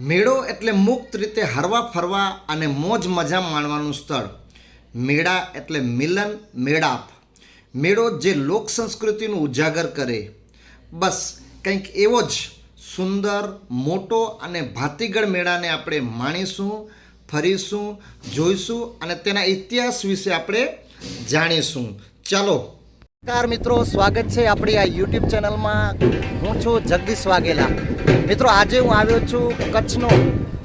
મેળો એટલે મુક્ત રીતે હરવા ફરવા અને મોજ મજા માણવાનું સ્થળ. મેળા એટલે મિલન, મેળાપ. મેળો જે લોક સંસ્કૃતિનું ઉજાગર કરે. બસ, કંઈક એવો જ સુંદર, મોટો અને ભાતીગળ મેળાને આપણે માણીશું, ફરીશું, જોઈશું અને તેના ઇતિહાસ વિશે આપણે જાણીશું. ચાલો નમસ્કાર મિત્રો, સ્વાગત છે આપણી આ યુટ્યુબ ચેનલમાં. હું છું જગદીશ વાઘેલા. મિત્રો, આજે હું આવ્યો છું કચ્છનો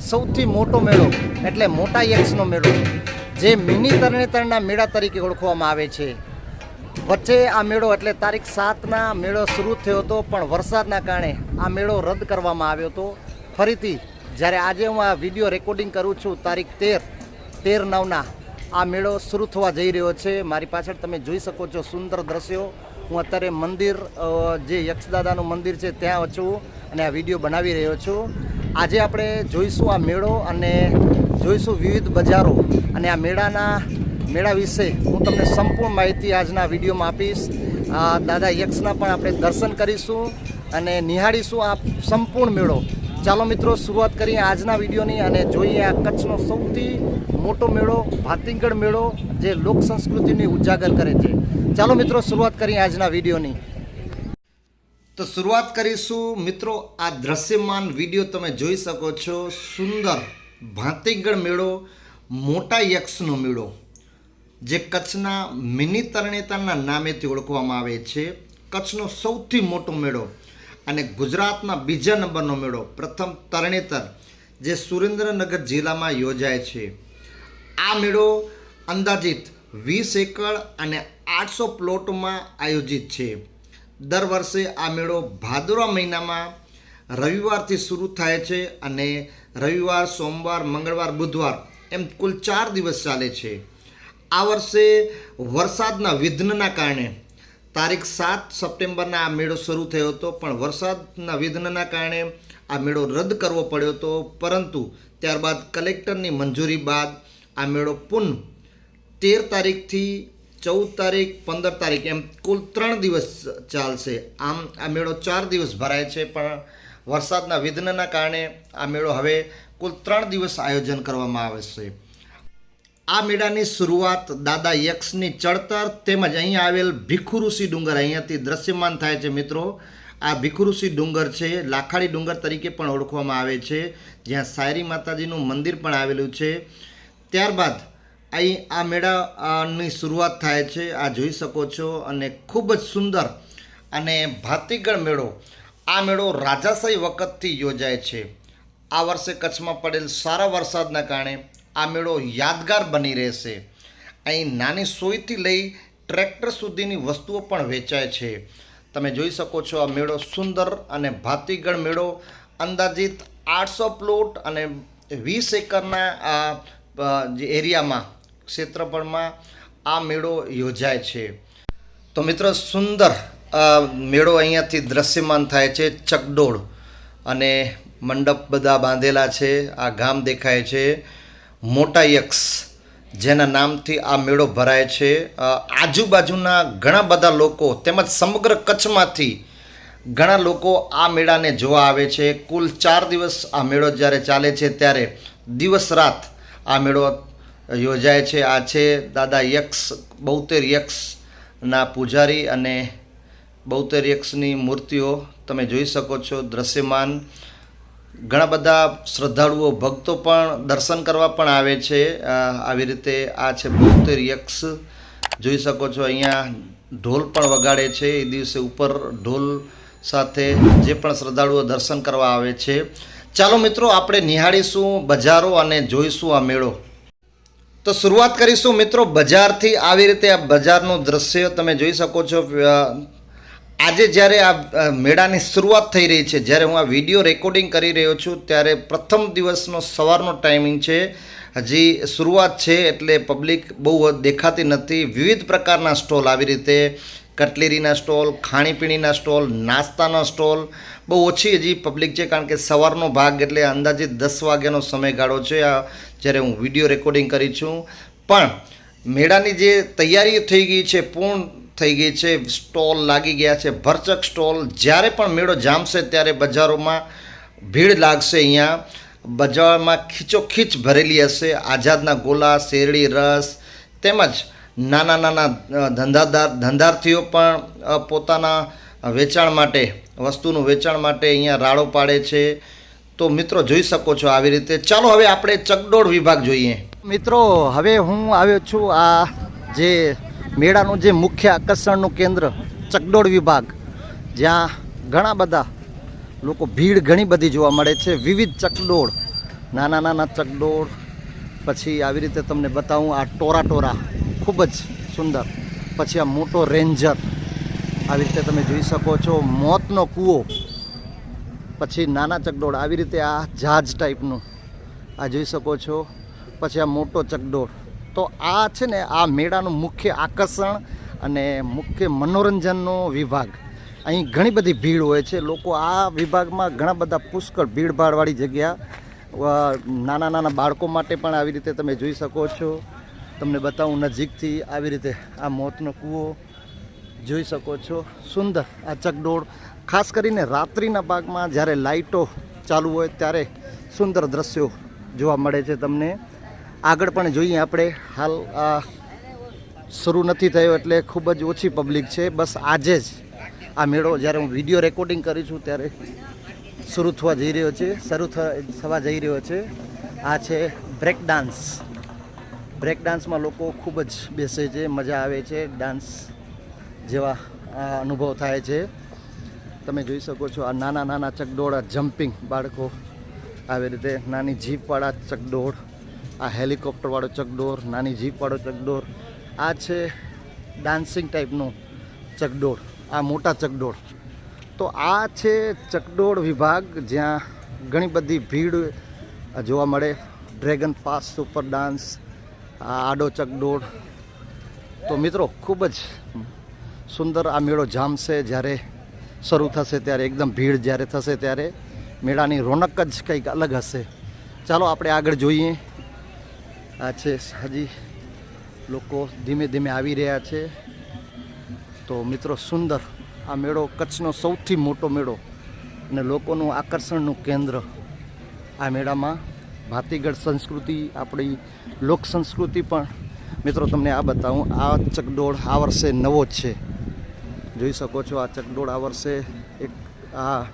સૌથી મોટો મેળો, એટલે મોટા યક્ષનો મેળો, જે મિની તરણેતરના મેળા તરીકે ઓળખવામાં આવે છે. વચ્ચે આ મેળો એટલે તારીખ સાતના મેળો શરૂ થયો હતો, પણ વરસાદના કારણે આ મેળો રદ કરવામાં આવ્યો હતો. ફરીથી, જ્યારે આજે હું આ વીડિયો રેકોર્ડિંગ કરું છું, તારીખ તેર તેર નવના આ મેળો શરૂ થવા જઈ રહ્યો છે. મારી પાછળ તમે જોઈ શકો છો સુંદર દ્રશ્યો. હું અત્યારે મંદિર જે યક્ષદાદાનું મંદિર છે ત્યાં છું અને આ વીડિયો બનાવી રહ્યો છું. આજે આપણે જોઈશું આ મેળો અને જોઈશું વિવિધ બજારો અને આ મેળાના, મેળા વિશે હું તમને સંપૂર્ણ માહિતી આજના વિડીયોમાં આપીશ. દાદા યક્ષના પણ આપણે દર્શન કરીશું અને નિહાળીશું આ સંપૂર્ણ મેળો. ચાલો મિત્રો, શરૂઆત કરીએ આજના વિડીયોની અને જોઈએ આ કચ્છનો સૌથી મોટો મેળો, ભાતીગઢ મેળો, જે લોક સંસ્કૃતિની ઉજાગર કરે છે. ચાલો મિત્રો, શરૂઆત કરીએ આજના વિડીયોની. તો શરૂઆત કરીશું. મિત્રો, આ દ્રશ્યમાન વીડિયો તમે જોઈ શકો છો. સુંદર ભાતીગઢ મેળો, મોટા યક્ષનો મેળો, જે કચ્છના મિની તરણેતરના નામેથી ઓળખવામાં આવે છે. કચ્છનો સૌથી મોટો મેળો અને ગુજરાતના બીજા નંબરનો મેળો પ્રથમ તરણેતર, જે સુરેન્દ્રનગર જિલ્લામાં યોજાય છે. આ મેળો અંદાજિત વીસ એકર અને આઠસો પ્લોટમાં આયોજિત છે. દર વર્ષે આ મેળો ભાદરવા મહિનામાં રવિવારથી શરૂ થાય છે અને રવિવાર, સોમવાર, મંગળવાર, બુધવાર એમ કુલ ચાર દિવસ ચાલે છે. આ વર્ષે વરસાદના વિઘ્નના કારણે તારીખ સાત સપ્ટેમ્બરના આ મેળો શરૂ થયો હતો, પણ વરસાદના વિઘ્નના કારણે આ મેળો રદ કરવો પડ્યો હતો. પરંતુ ત્યારબાદ કલેક્ટરની મંજૂરી બાદ આ મેળો પુનઃ તેર તારીખથી ચૌદ તારીખ, પંદર તારીખ એમ કુલ ત્રણ દિવસ ચાલશે. આમ આ મેળો ચાર દિવસ ભરાય છે, પણ વરસાદના વિઘ્નના કારણે આ મેળો હવે કુલ ત્રણ દિવસ આયોજન કરવામાં આવે છે આ મેળાની શરૂઆત દાદા યક્ષની ચડતર તેમજ અહીંયા આવેલ ભીખુરુસી ડુંગર, અહીંયાથી દ્રશ્યમાન થાય છે મિત્રો. આ ભીખુરુસી ડુંગર છે લાખાડી ડુંગર તરીકે પણ ઓળખવામાં આવે છે. જ્યાં સાયરી માતાજીનું મંદિર પણ આવેલું છે. ત્યારબાદ અહીં આ મેળાની શરૂઆત થાય છે, આ જોઈ શકો છો. અને ખૂબ જ સુંદર અને ભાતીગળ મેળો, આ મેળો રાજાશાહી વખતથી યોજાય છે. આ વર્ષે કચ્છમાં પડેલ સારા વરસાદના કારણે આ મેળો યાદગાર બની રહેશે. અહીં નાની સોયથી લઈ ટ્રેક્ટર સુધીની વસ્તુઓ પણ વેચાય છે. તમે જોઈ શકો છો આ મેળો સુંદર અને ભાતીગળ મેળો, અંદાજિત આઠસો પ્લોટ અને વીસ એકરના આ જે એરિયામાં, ક્ષેત્રફળમાં આ મેળો યોજાય છે. તો મિત્રો સુંદર મેળો અહીંયાથી દ્રશ્યમાન થાય છે ચકડોળ અને મંડપ બધા બાંધેલા છે, આ ગામ દેખાય છે. મોટા યક્ષ, જેના નામથી આ મેળો ભરાય છે. આજુબાજુના ઘણા બધા લોકો તેમજ સમગ્ર કચ્છમાંથી ઘણા લોકો આ મેળાને જોવા આવે છે. કુલ ચાર દિવસ આ મેળો જ્યારે ચાલે છે ત્યારે દિવસ રાત આ મેળો યોજાય છે. આ છે દાદા યક્ષ, બહુતેર યક્ષના પૂજારી અને બહુતેર યક્ષની મૂર્તિઓ તમે જોઈ શકો છો દ્રશ્યમાન. ઘણા બધા શ્રદ્ધાળુઓ, ભક્તો પણ દર્શન કરવા પણ આવે છે. આવી રીતે આ છે ભક્ત યક્ષ જોઈ શકો છો અહીંયા ઢોલ પણ વગાડે છે. એ દિવસે ઉપર ઢોલ સાથે જે પણ શ્રદ્ધાળુઓ દર્શન કરવા આવે છે. ચાલો મિત્રો, આપણે નિહાળીશું બજારો અને જોઈશું આ મેળો. તો શરૂઆત કરીશું મિત્રો બજારથી. આવી રીતે આ બજારનું દ્રશ્ય તમે જોઈ શકો છો. આજે જ્યારે આ મેળાની શરૂઆત થઈ રહી છે, જ્યારે હું આ વીડિયો રેકોર્ડિંગ કરી રહ્યો છું, ત્યારે પ્રથમ દિવસનો સવારનો ટાઈમિંગ છે. હજી શરૂઆત છે એટલે પબ્લિક બહુ દેખાતી નથી. વિવિધ પ્રકારના સ્ટોલ આવી રીતે, કટલેરીના સ્ટોલ, ખાણીપીણીના સ્ટોલ, નાસ્તાના સ્ટોલ, બહુ ઓછી હજી પબ્લિક છે, કારણ કે સવારનો ભાગ એટલે અંદાજે દસ વાગ્યાનો સમયગાળો છે આ જ્યારે હું વીડિયો રેકોર્ડિંગ કરી છું. પણ મેળાની જે તૈયારીઓ થઈ ગઈ છે, પૂર્ણ થઈ ગઈ છે, સ્ટોલ લાગી ગયા છે, ભરચક સ્ટોલ. જ્યારે પણ મેળો જામશે ત્યારે બજારોમાં ભીડ લાગશે અહીંયા. બજારમાં ખીચોખીચ ભરેલી હશે, આઝાદના ગોલા, શેરડી, રસ, તેમજ નાના નાના ધંધાદાર, ધંધાર્થીઓ પણ પોતાના વેચાણ માટે, વસ્તુનું વેચાણ માટે અહીંયા રાડો પાડે છે. તો મિત્રો જોઈ શકો છો આવી રીતે. ચાલો હવે આપણે ચકડોળ વિભાગ જોઈએ. મિત્રો, હવે હું આવ્યો છું આ જે મેળાનું જે મુખ્ય આકર્ષણનું કેન્દ્ર ચકડોળ વિભાગ, જ્યાં ઘણા બધા લોકો ભીડ ઘણી બધી જોવા મળે છે. વિવિધ ચકડોળ, નાના નાના ચકડોળ. પછી આવી રીતે તમને બતાવું, આ ટોરા ટોરા, ખૂબ જ સુંદર. પછી આ મોટો રેન્જર, આવી રીતે તમે જોઈ શકો છો. મોતનો કૂવો, પછી નાના ચકડોળ, આવી રીતે આ જહાજ ટાઈપનું, આ જોઈ શકો છો. પછી આ મોટો ચકડોળ તો આ છે ને આ મેળાનું મુખ્ય આકર્ષણ અને મુખ્ય મનોરંજનનો વિભાગ. અહીં ઘણી બધી ભીડ હોય છે. લોકો આ વિભાગમાં ઘણા બધા પુષ્કળ ભીડભાડવાળી જગ્યા નાના નાના બાળકો માટે પણ આવી રીતે તમે જોઈ શકો છો. તમને બતાવું નજીકથી આવી રીતે આ મોતનો કૂવો જોઈ શકો છો. સુંદર આ ચકડોળ. ખાસ કરીને રાત્રિના ભાગમાં જ્યારે લાઇટો ચાલુ હોય ત્યારે સુંદર દ્રશ્યો જોવા મળે છે તમને. આગળ પણ જોઈએ આપણે. હાલ શરૂ નથી થયો એટલે ખૂબ જ ઓછી પબ્લિક છે. બસ આજે જ આ મેળો, જ્યારે હું વીડિયો રેકોર્ડિંગ કરી છું ત્યારે શરૂ થવા જઈ રહ્યો છે. શરૂ થવા જઈ રહ્યો છે. આ છે બ્રેક ડાન્સ. બ્રેક ડાન્સમાં લોકો ખૂબ જ બેસે છે, મજા આવે છે. ડાન્સ જેવા અનુભવ થાય છે. તમે જોઈ શકો છો આ નાના નાના ચકડોળા જમ્પિંગ બાળકો આવી રીતે, નાની જીપવાળા ચકડોળ આ હેલિકોપ્ટરવાળો ચકડોર, નાની જીપવાળો ચકડોર, આ છે ડાન્સિંગ ટાઈપનો ચકડોળ, આ મોટા ચકડોળ. તો આ છે ચકડોળ વિભાગ જ્યાં ઘણી બધી ભીડ જોવા મળે. ડ્રેગન પાસ સુપર ડાન્સ આડો ચકડોળ. તો મિત્રો, ખૂબ જ સુંદર આ મેળો જામશે જ્યારે શરૂ થશે, ત્યારે એકદમ ભીડ જ્યારે થશે, ત્યારે મેળાની રોનક જ કંઈક અલગ હશે. ચાલો, આપણે આગળ જોઈએ. આ છે હજી લોકો ધીમે ધીમે આવી રહ્યા છે. તો મિત્રો સુંદર આ મેળો કચ્છનો સૌથી મોટો મેળો અને લોકોનું આકર્ષણનું કેન્દ્ર આ મેળામાં. ભાતીગઢ સંસ્કૃતિ, આપણી લોક સંસ્કૃતિ પણ. મિત્રો તમને આ બતાવું, આ ચકડોળ આ વર્ષે નવો જ છે. જોઈ શકો છો, આ ચકડોળ આ વર્ષે એક, આ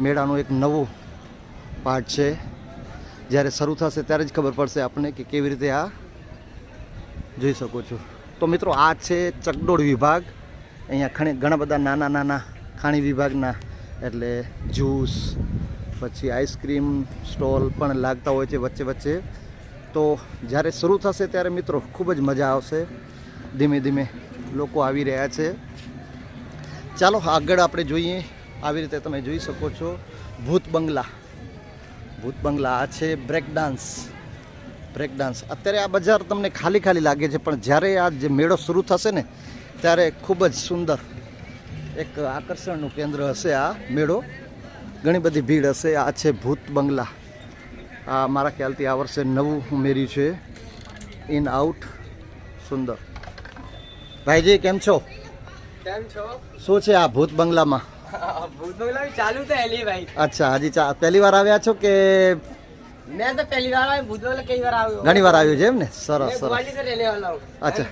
મેળાનું એક નવું પાર્ટ છે. જ્યારે શરૂ થશે ત્યારે જ ખબર પડશે આપણને કે કેવી રીતે આ જોઈ શકો છો. તો મિત્રો, આ છે ચકડોળ વિભાગ. અહીંયા ઘણી ઘણા બધા નાના નાના ખાણી વિભાગના, એટલે જ્યુસ, પછી આઈસ્ક્રીમ સ્ટોલ પણ લાગતા હોય છે વચ્ચે વચ્ચે. તો જ્યારે શરૂ થશે ત્યારે મિત્રો, ખૂબ જ મજા આવશે. ધીમે ધીમે લોકો આવી રહ્યા છે. ચાલો આગળ આપણે જોઈએ. આવી રીતે તમે જોઈ શકો છો. ભૂત બંગલા. ભૂત બંગલા આ છે બ્રેક ડાન્સ બ્રેક ડાન્સ અત્યારે આ બજાર તમને ખાલી ખાલી લાગે છે પણ જ્યારે આ જે મેળો શરૂ થશે ને ત્યારે ખૂબ જ સુંદર એક આકર્ષણનું કેન્દ્ર હશે આ મેળો. ઘણી બધી ભીડ હશે. આ છે ભૂત બંગલા. આ મારા ખ્યાલથી આ વર્ષે નવું ઉમેર્યું છે. ઇન આઉટ સુંદર. ભાઈજી કેમ છો? કેમ છો? શું છે આ ભૂત બંગલામાં? અચ્છા હજી પહેલી વાર આવ્યા છો કે મેં ઘણી વાર આવ્યું છે એમ ને? સરસ સરસ. અચ્છા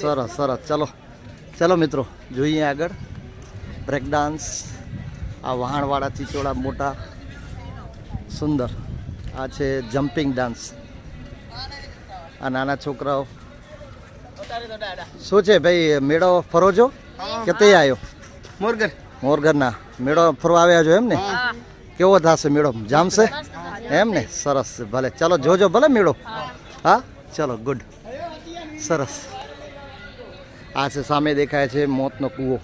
સરસ સરસ. ચલો ચલો મિત્રો જોઈએ આગળ. બ્રેક ડાન્સ આ વહાણવાળા ચીચોડા મોટા સુંદર. આ છે જમ્પિંગ ડાન્સ આ નાના છોકરાઓ. શું છે ભાઈ મેળો ફરો છો? કે તે આવ્યો મોરગર મોરગરના મેળો ફરવા આવ્યા છો એમ ને? કેવો થશે મેળો? જામશે એમ ને? સરસ. ભલે. ચાલો જોજો ભલે મેળો. હા? ચલો ગુડ. સરસ. આ છે સામે દેખાય છે મોતનો કૂવો.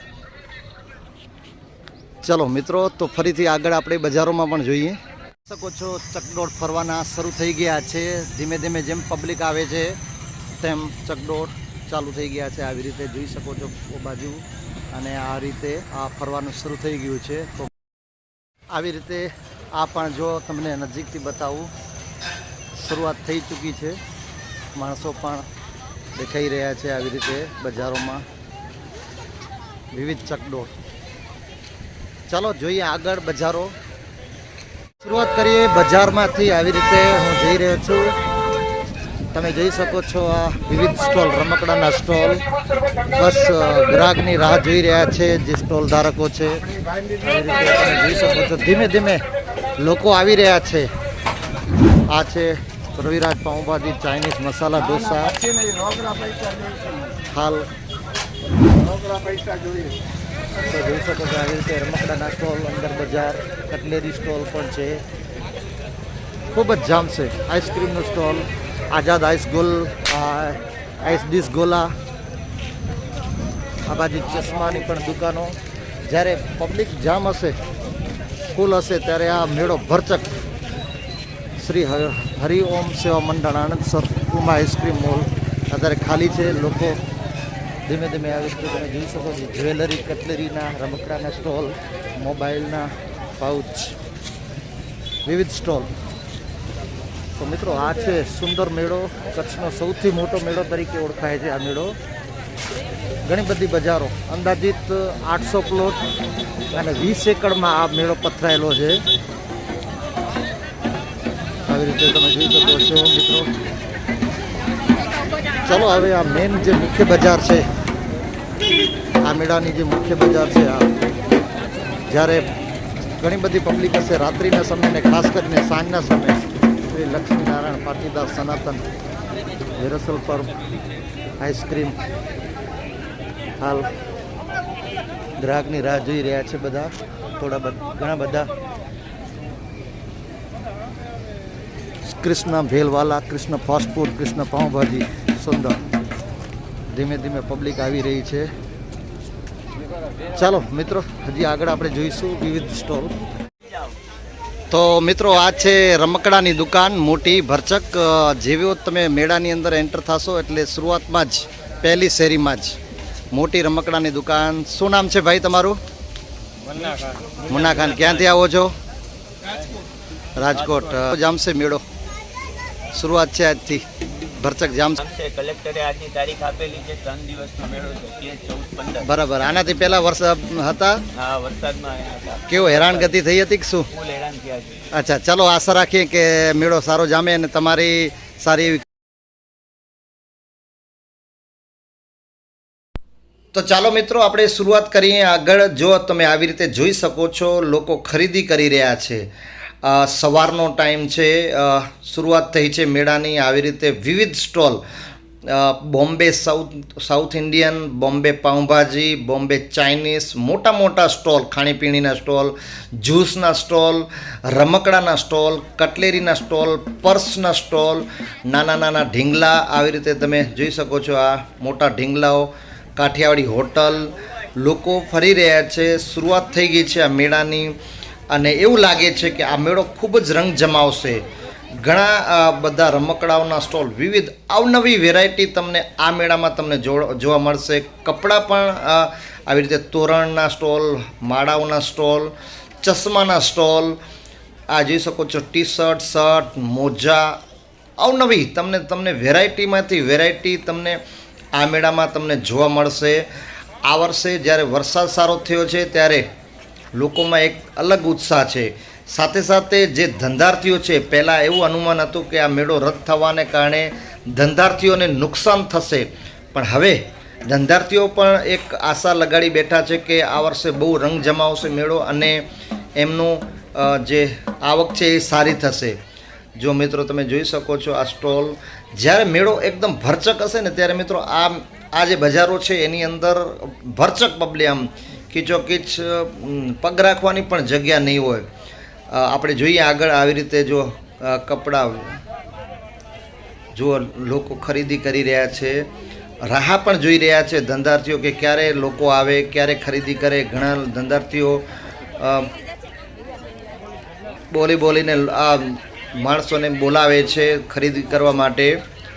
ચલો મિત્રો તો ફરીથી આગળ આપણે બજારોમાં પણ જોઈએ. શકો છો ચકડોળ ફરવાના શરૂ થઈ ગયા છે. ધીમે ધીમે જેમ પબ્લિક આવે છે તેમ ચકડોળ ચાલુ થઈ ગયા છે. આવી રીતે જોઈ શકો છો બાજુ. અને આ રીતે આ ફરવાનું શરૂ થઈ ગયું છે. તો આવી રીતે આ પણ જો તમને નજીકથી બતાવું, શરૂઆત થઈ ચૂકી છે. માણસો પણ દેખાઈ રહ્યા છે આવી રીતે બજારોમાં. વિવિધ ચકડોળ ચાલો જોઈએ આગળ બજારો. શરૂઆત કરીએ બજારમાંથી. આવી રીતે હું જઈ રહ્યો છું. તમે જોઈ શકો છો આ વિવિધ સ્ટોલ, રમકડાના સ્ટોલ. બસ ગ્રાહકની રાહ જોઈ રહ્યા છે જે સ્ટોલ ધારકો છે. જોઈ શકો છો, ધીમે ધીમે લોકો આવી રહ્યા છે. આ છે રવિરાજ પાઉંભાજી ચાઇનીઝ મસાલા ઢોસા હાલ તો જોઈ શકો છો આવી રીતે રમકડાના સ્ટોલ, અંદર બજાર, કટલેરી સ્ટોલ પણ છે. ખૂબ જ જામ છે. આઈસ્ક્રીમનો સ્ટોલ આઝાદ આઈસ ગોલ આ આઈસ ડીશ ગોલા, આ બાજુ ચશ્માની પણ દુકાનો. જ્યારે પબ્લિક જામ હશે ફૂલ હશે, ત્યારે આ મેળો ભરચક. શ્રી હરિઓમ સેવા મંડળ Anand sir, Uma ice cream mall અત્યારે ખાલી છે, લોકો ધીમે ધીમે આવી રીતે તમે જોઈ શકો છો, જ્વેલરી, કટલેરીના, રમકડાના સ્ટોલ, મોબાઈલના પાઉચ, વિવિધ સ્ટોલ. તો મિત્રો, આ છે સુંદર મેળો, કચ્છનો સૌથી મોટો મેળો તરીકે ઓળખાય છે આ મેળો. ઘણી બધી બજારો, અંદાજિત આઠસો પ્લોટ અને વીસ એકડમાં આ મેળો પથરાયેલો છે. આવી રીતે તમે જોઈ શકો છો, મિત્રો. ચલો, હવે આ મેન જે મુખ્ય બજાર છે, આ મેળાની જે મુખ્ય બજાર છે, આ. જ્યારે ઘણી બધી પબ્લિક હશે, રાત્રિના સમયે ખાસ કરીને સાંજના સમયે. શ્રી લક્ષ્મીનારાયણ પાટીદાર સનાતન વિરસલ પર આઈસ્ક્રીમ હાલ ગ્રાહકની રાહ જોઈ રહ્યા છે બધા. થોડા ઘણા બધા. કૃષ્ણ ભેલવાલા, કૃષ્ણ ફાસ્ટ ફૂડ કૃષ્ણ પાઉંભાજી, સુંદર. ધીમે ધીમે પબ્લિક આવી રહી છે. ચાલો મિત્રો, હજી આગળ આપણે જોઈશું વિવિધ સ્ટોલ તો મિત્રો, આ છે રમકડાની દુકાન, મોટી ભરચક જેવો તમે મેળાની અંદર એન્ટર થશો એટલે શરૂઆતમાં જ, પહેલી શેરીમાં જ મોટી રમકડાની દુકાન. શું નામ છે ભાઈ તમારું? મુન્ના ખાન ક્યાંથી આવો છો? રાજકોટ. જામશે મેળો. શરૂઆત છે આજથી. ભરચક જામ છે. કલેક્ટરે આજની તારીખ આપેલી છે ત્રણ દિવસનો મેળો છે તે ચૌદ પંદર. બરાબર. આનાથી પહેલા વર્ષ હતા? હા વરસાદમાં હતા. કેવો હેરાનગતિ થઈ હતી કે શું? ફૂલ હેરાન થયા છે. અચ્છા ચલો આશા રાખીએ કે મેળો સારો જામે અને તમારી સારી એવી તો ચાલો મિત્રો આપણે શરૂઆત કરીએ આગળ. જો તમે આવી રીતે જોઈ શકો છો લોકો ખરીદી કરી રહ્યા છે. સવારનો ટાઈમ છે શરૂઆત થઈ છે મેળાની. આવી રીતે વિવિધ stall Bombay south south Indian, Bombay pav bhaji, Bombay Chinese, મોટા મોટા સ્ટોલ, ખાણીપીણીના સ્ટોલ, જ્યુસના સ્ટોલ, રમકડાના સ્ટોલ, કટલેરીના સ્ટોલ, પર્સના સ્ટોલ, નાના નાના ઢીંગલા. આવી રીતે તમે જોઈ શકો છો આ મોટા ઢીંગલાઓ. કાઠિયાવાડી હોટલ. લોકો ફરી રહ્યા છે. શરૂઆત થઈ ગઈ છે આ મેળાની. અને એવું લાગે છે કે આ મેળો ખૂબ જ રંગ જમાવશે. ઘણા બધા રમકડાઓના સ્ટોલ વિવિધ અવનવી વેરાયટી તમને આ મેળામાં તમને જોવા મળશે. કપડાં પણ આવી રીતે તોરણના સ્ટોલ, માળાઓના સ્ટોલ, ચશ્માના સ્ટોલ, આ જોઈ શકો છો ટી શર્ટ શર્ટ મોજા, અવનવી તમને તમને વેરાયટીમાંથી વેરાયટી તમને આ મેળામાં તમને જોવા મળશે. આ વર્ષે જ્યારે વરસાદ સારો થયો છે, ત્યારે લોકોમાં એક અલગ ઉત્સાહ છે. સાથે સાથે જે ધંધાર્થીઓ છે, પહેલાં એવું અનુમાન હતું કે આ મેળો રદ થવાને કારણે ધંધાર્થીઓને નુકસાન થશે. પણ હવે ધંધાર્થીઓ પણ એક આશા લગાડી બેઠા છે કે આ વર્ષે બહુ રંગ જમાવશે મેળો અને એમનું જે આવક છે એ સારી થશે. જો મિત્રો તમે જોઈ શકો છો આ સ્ટોલ, જ્યારે મેળો એકદમ ભરચક હશે ને, ત્યારે મિત્રો આ આ જે બજારો છે એની અંદર ભરચક પબ્લિક આમ અમ, પગ રાખવાની પણ જગ્યા નહીં હોય. આપણે જોઈએ આગળ આવી રીતે જો કપડાં જો લોકો ખરીદી કરી રહ્યા છે. રાહ પણ જોઈ રહ્યા છે ધંધાર્થીઓ કે ક્યારે લોકો આવે ક્યારે ખરીદી કરે. ઘણા ધંધાર્થીઓ બોલી બોલીને આ માણસોને બોલાવે છે ખરીદી કરવા માટે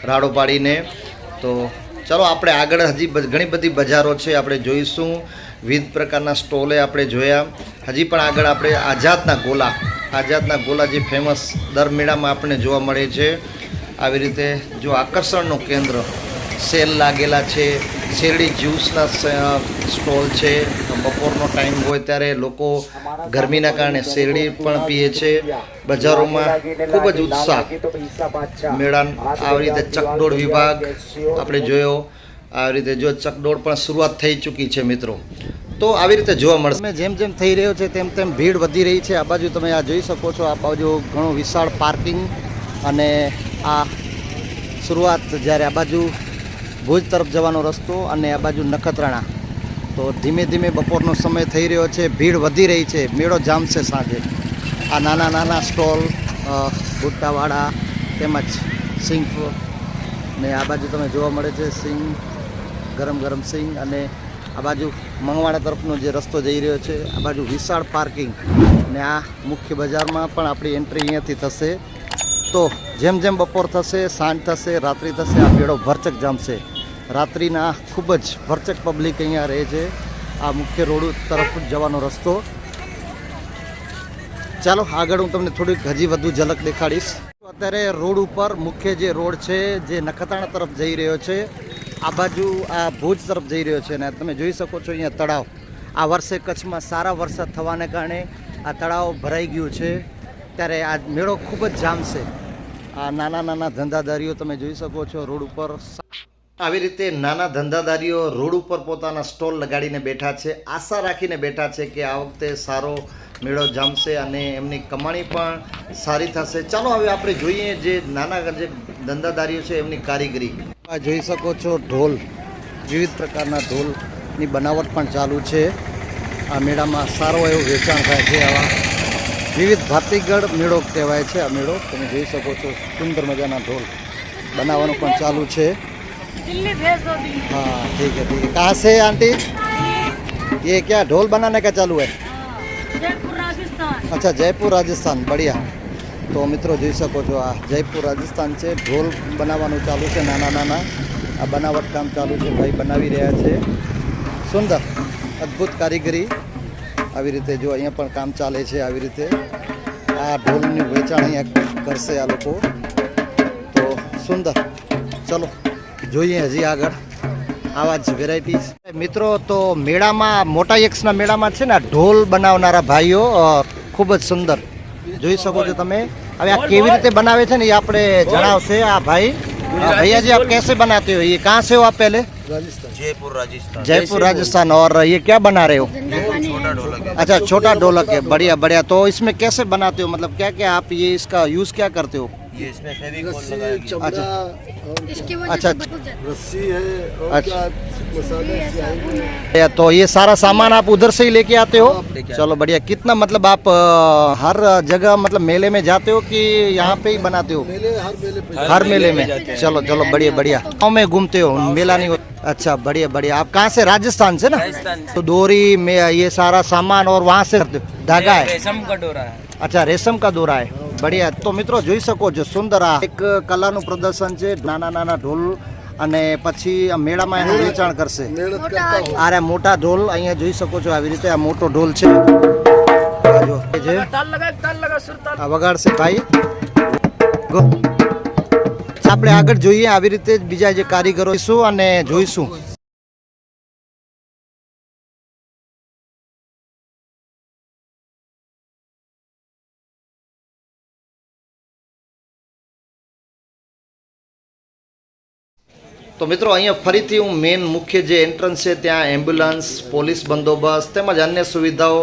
રાડો પાડીને. તો ચલો આપણે આગળ હજી ઘણી બધી બજારો છે આપણે જોઈશું. વિવિધ પ્રકારના સ્ટોલે આપણે જોયા. હજી પણ આગળ આપણે આઝાદના ગોલા આઝાદના ગોલા જે ફેમસ દર મેળામાં આપણને જોવા મળે છે. આવી રીતે જો આકર્ષણનું કેન્દ્ર સેલ લાગેલા છે, શેરડી જ્યુસના સ્ટોલ છે. બપોરનો ટાઈમ હોય ત્યારે લોકો ગરમીના કારણે શેરડી પણ પીએ છે. બજારોમાં ખૂબ જ ઉત્સાહ. મેળા આવી રીતે ચકડોળ વિભાગ આપણે જોયો. આવી રીતે જો ચકડોળ પણ શરૂઆત થઈ ચૂકી છે મિત્રો. તો આવી રીતે જોવા મળશે. જેમ જેમ થઈ રહ્યો છે તેમ તેમ ભીડ વધી રહી છે. આ બાજુ તમે આ જોઈ શકો છો. આ બાજુ ઘણું વિશાળ પાર્કિંગ અને આ શરૂઆત જ્યારે આ બાજુ ભુજ તરફ જવાનો રસ્તો અને આ બાજુ નખત્રાણા. તો ધીમે ધીમે બપોરનો સમય થઈ રહ્યો છે. ભીડ વધી રહી છે. મેળો જામશે સાંજે. આ નાના નાના સ્ટોલ ભૂટાવાળા તેમજ સિંહ ને આ બાજુ તમે જોવા મળે છે સિંગ ગરમ ગરમ સિંગ અને આ બાજુ મંગવાડા તરફનો જે રસ્તો જઈ રહ્યો છે, આ બાજુ વિશાળ પાર્કિંગ. ને આ મુખ્ય બજારમાં પણ આપણી એન્ટ્રી અહીંયાથી થશે. તો જેમ જેમ બપોર થશે, સાંજ થશે, રાત્રિ થશે, આ મેળો ભરચક જામશે. રાત્રિના ખૂબ જ ભરચક પબ્લિક અહીંયા રહે છે. આ મુખ્ય રોડ તરફ જવાનો રસ્તો. ચાલો, આગળ હું તમને થોડીક હજી વધુ ઝલક દેખાડીશ. અત્યારે રોડ ઉપર મુખ્ય જે રોડ છે, જે નખત્રાણા તરફ જઈ રહ્યો છે આ બાજુ આ ભુજ તરફ જઈ રહ્યો છે અને તમે જોઈ શકો છો અહીંયા તળાવ. આ વર્ષે કચ્છમાં સારા વરસાદ થવાને કારણે આ તળાવ ભરાઈ ગયું છે. ત્યારે આ મેળો ખૂબ જ જામશે. આ નાના નાના ધંધાદારીઓ તમે જોઈ શકો છો રોડ ઉપર. આવી રીતે નાના ધંધાદારીઓ રોડ ઉપર પોતાના સ્ટોલ લગાડીને બેઠા છે. આશા રાખીને બેઠા છે કે આ વખતે સારો મેળો જામશે અને એમની કમાણી પણ સારી થશે. ચાલો હવે આપણે જોઈએ જે નાના જે ધંધાદારીઓ છે એમની કારીગરી. આ જોઈ શકો છો ઢોલ વિવિધ પ્રકારના ઢોલની બનાવટ પણ ચાલુ છે આ મેળામાં સારો એવું વેચાણ થાય છે આવા વિવિધ ભાતીગઢ મેળો કહેવાય છે આ મેળો તમે જોઈ શકો છો સુંદર મજાના ઢોલ બનાવવાનું પણ ચાલુ છે दिल्ली भेज दो दिल्ली हाँ ठीक है ठीक है कहाँ से आंटी ये क्या ढोल बनाने का चालू है जयपुर राजस्थान अच्छा जयपुर રાજસ્થાન બઢિયા તો મિત્રો જોઈ શકો છો, આ જયપુર રાજસ્થાન છે. ઢોલ બનાવવાનું ચાલુ છે, નાના નાના. આ બનાવટ કામ ચાલુ છે, ભાઈ બનાવી રહ્યા છે. સુંદર, અદ્ભુત કારીગરી. આવી રીતે જો અહીંયા પણ કામ ચાલે છે, આવી રીતે. આ ઢોલનું વેચાણ અહીંયા કરશે આ લોકો. તો સુંદર, ચલો, જોઈએ હજી આગળ. આવા જ વેરાયટીઝ મિત્રો, તો મેળામાં, મોટા યક્ષના મેળામાં છે ને ઢોલ બનાવનારા ભાઈઓ ખૂબ જ સુંદર. જોઈ શકો છો તમે. હવે આ કેવી રીતે બનાવે છે ને એ આપણે જણાવશે આ ભાઈ અ, भैया जी आप कैसे बनाते हो ये कहाँ से हो आप पहले जयपुर राजस्थान जयपुर राजस्थान और ये क्या बना रहे हो छोटा ढोलक है अच्छा छोटा ढोलक है बढ़िया बढ़िया तो इसमें कैसे बनाते हो मतलब क्या क्या आप ये इसका यूज क्या करते हो अच्छा। अच्छा, अच्छा। तो ये सारा सामान आप उधर से ही लेके आते हो? चलो बढ़िया। कितना मतलब आप हर जगह मतलब मेले में जाते हो कि यहाँ पे ही बनाते हो? हर मेले हर मेले में? चलो चलो बढ़िया बढ़िया। गाँव में घूमते हो? मेला नहीं होता अच्छा बढ़िया बढ़िया। आप कहाँ से? राजस्थान से ना? तो डोरी में ये सारा सामान और वहाँ से धागा है? रेशम का डोरा है। अच्छा रेशम का डोरा है। બઢિયા. તો મિત્રો જોઈ શકો છો સુંદર આ એક કલાનું પ્રદર્શન છે. નાના નાના ઢોલ અને પછી મેળામાં એનું વેચાણ કરશે. અરે મોટા ઢોલ અહીંયા જોઈ શકો છો આવી રીતે આ મોટો ઢોલ છે. વગાડશે ભાઈ. આપણે આગળ જોઈએ આવી રીતે બીજા જે કારીગરો છું અને જોઈશું. તો મિત્રો, અહીંયા ફરીથી હું મેન મુખ્ય જે એન્ટ્રન્સ છે, ત્યાં એમ્બ્યુલન્સ પોલીસ બંદોબસ્ત તેમજ અન્ય સુવિધાઓ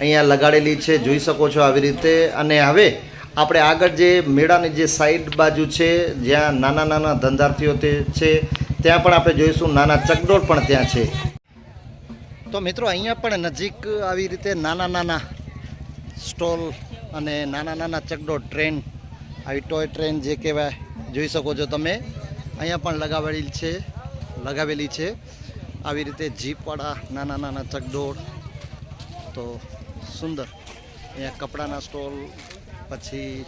અહીંયા લગાડેલી છે. જોઈ શકો છો આવી રીતે. અને હવે આપણે આગળ જે મેળાની જે સાઈડ બાજુ છે, જ્યાં નાના નાના ધંધાર્થીઓ તે છે, ત્યાં પણ આપણે જોઈશું. નાના ચકડોળ પણ ત્યાં છે. તો મિત્રો, અહીંયા પણ નજીક આવી રીતે નાના નાના સ્ટોલ અને નાના નાના ચકડોળ ટ્રેન આવી ટોય ટ્રેન જે કહેવાય, જોઈ શકો છો તમે. અહીંયા પણ લગાવેલી છે લગાવેલી છે. આવી રીતે જીપવાળા, નાના નાના ચકડોળ. તો સુંદર. અહીંયા કપડાના સ્ટોલ, પછી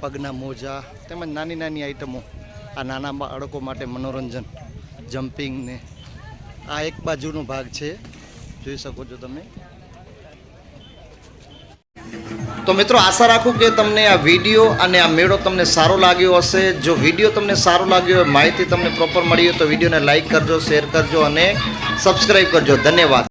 પગના મોજા, તેમજ નાની નાની આઈટમો. આ નાના બાળકો માટે મનોરંજન જમ્પિંગને આ એક બાજુનો ભાગ છે. જોઈ શકો છો તમે. તો મિત્રો આશા રાખું કે તમને આ વીડિયો અને આ મેળો તમને સારો લાગ્યો હશે. જો વીડિયો તમને સારો લાગ્યો હોય, માહિતી તમને પ્રોપર મળી હોય તો વિડીયોને લાઇક કરજો શેર કરજો અને સબસ્ક્રાઈબ કરજો. ધન્યવાદ.